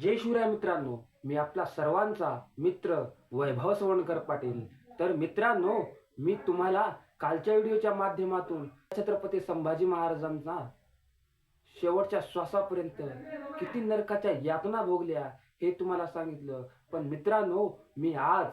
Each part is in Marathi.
जय शिवराय मित्रांनो मी आपला सर्वांचा मित्र वैभव सवणकर पाटील. तर मित्रांनो मी तुम्हाला कालच्या व्हिडिओच्या माध्यमातून छत्रपती संभाजी महाराजांचा शेवटच्या श्वासापर्यंत किती नरकाच्या यातना भोगल्या हे तुम्हाला सांगितलं. पण मित्रांनो मी आज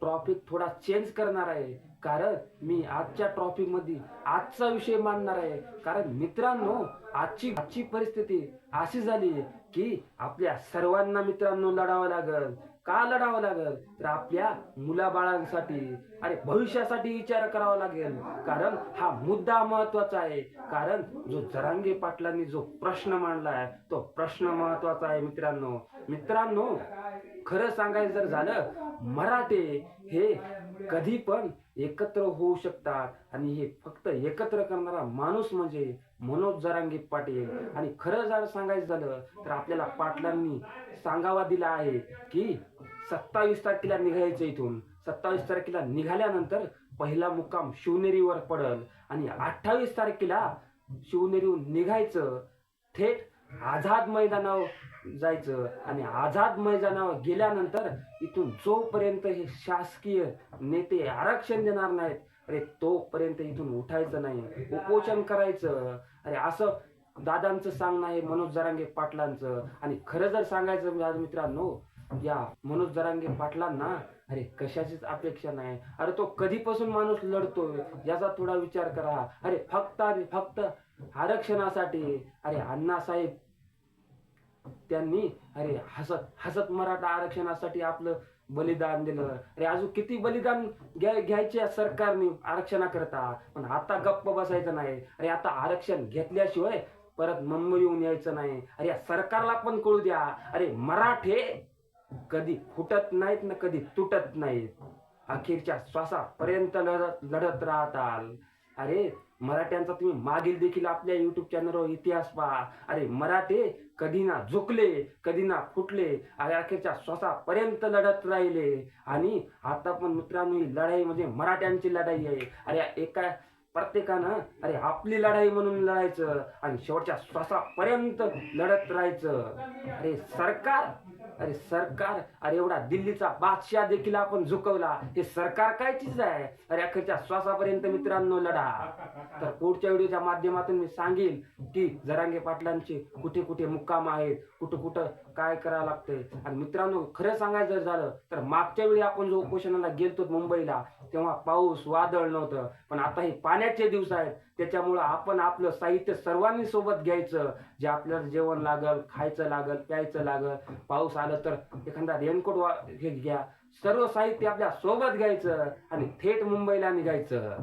ट्रॉफिक थोडा चेंज करणार आहे. कारण मी आजच्या ट्रॉपिकमध्ये आजचा विषय मांडणार आहे. कारण मित्रांनो आजची आजची परिस्थिती अशी झाली की आपल्या सर्वांना मित्रांनो लढावं लागल. का लढावं लागल? तर आपल्या मुलाबाळांसाठी आणि भविष्यासाठी विचार करावा लागेल. कारण हा मुद्दा महत्त्वाचा आहे. कारण जो जरांगे पाटलांनी जो प्रश्न मांडला आहे तो प्रश्न महत्त्वाचा आहे मित्रांनो. मित्रांनो खरं सांगायचं जर झालं मराठे हे कधी पण एकत्र होऊ शकतात. आणि हे फक्त एकत्र करणारा माणूस म्हणजे मनोज जरांगी पाटील. आणि खरं जर सांगायचं झालं तर आपल्याला पाटलांनी सांगावा दिला आहे की सत्तावीस तारखेला निघायचं इथून. सत्तावीस तारखेला निघाल्यानंतर पहिला मुक्काम शिवनेरीवर पडल. आणि अठ्ठावीस तारखेला शिवनेरीहून निघायचं थेट आझाद मैदानावर जायचं. आणि आझाद मैदानावर गेल्यानंतर इथून जोपर्यंत हे शासकीय नेते आरक्षण देणार नाहीत अरे तोपर्यंत इथून उठायचं नाही. उपोषण करायचं. अरे असं दादांचं सांगणं आहे मनोज जरांगे पाटलांचं. आणि खरं जर सांगायचं माझ्या मित्रांनो या मनोज जरांगे पाटलांना अरे कशाचीच अपेक्षा नाही. अरे तो कधीपासून माणूस लढतोय याचा थोडा विचार करा. अरे फक्त आणि फक्त आरक्षणासाठी. अरे अण्णासाहेब त्यांनी अरे हसत हसत मराठा आरक्षणासाठी आपलं बलिदान दिलं. अरे अजून किती बलिदान घ्याय घ्यायचे सरकारने आरक्षणाकरता पण आता गप्प बसायचं नाही. अरे आता आरक्षण घेतल्याशिवाय परत मुंबई येऊन यायचं नाही. अरे या सरकारला पण कळू द्या. अरे मराठे कधी फुटत नाहीत ना कधी तुटत नाहीत. अखेरच्या श्वासापर्यंत लढत लढत राहताल. अरे मराठ्यांचा तुम्ही मागील देखील आपल्या युट्यूब चॅनलवर इतिहास पहा. अरे मराठे कधी ना झुकले कधी ना फुटले अरे अखेरच्या श्वासापर्यंत लढत राहिले. आणि आता पण मित्रांनो ही लढाई म्हणजे मराठ्यांची लढाई आहे. अरे एका प्रत्येकानं अरे आपली लढाई म्हणून लढायचं आणि शेवटच्या श्वासापर्यंत लढत राहायचं. अरे सरकार अरे सरकार अरे एवढा दिल्लीचा बादशाह देखील आपण झुकवला. हे सरकार काय चीज आहे? अरे अखेरच्या श्वासापर्यंत मित्रांनो लढा. तर पुढच्या व्हिडिओच्या माध्यमातून मी सांगेल की जरांगे पाटलांचे कुठे कुठे मुक्काम आहेत कुठं कुठं काय करावं लागतंय. आणि मित्रांनो खरं सांगायचं झालं तर मागच्या वेळी आपण जो उपोषणाला गेलतो मुंबईला तेव्हा पाऊस वादळ नव्हतं. पण आता हे पाण्याचे दिवस आहेत. त्याच्यामुळं आपण आपलं साहित्य सर्वांनी सोबत घ्यायचं. जे आपल्याला जेवण लागल खायचं लागल प्यायचं लागल पाऊस आलं तर एखादा रेनकोट वा हे घ्या. सर्व साहित्य आपल्यासोबत घ्यायचं आणि थेट मुंबईला निघायचं.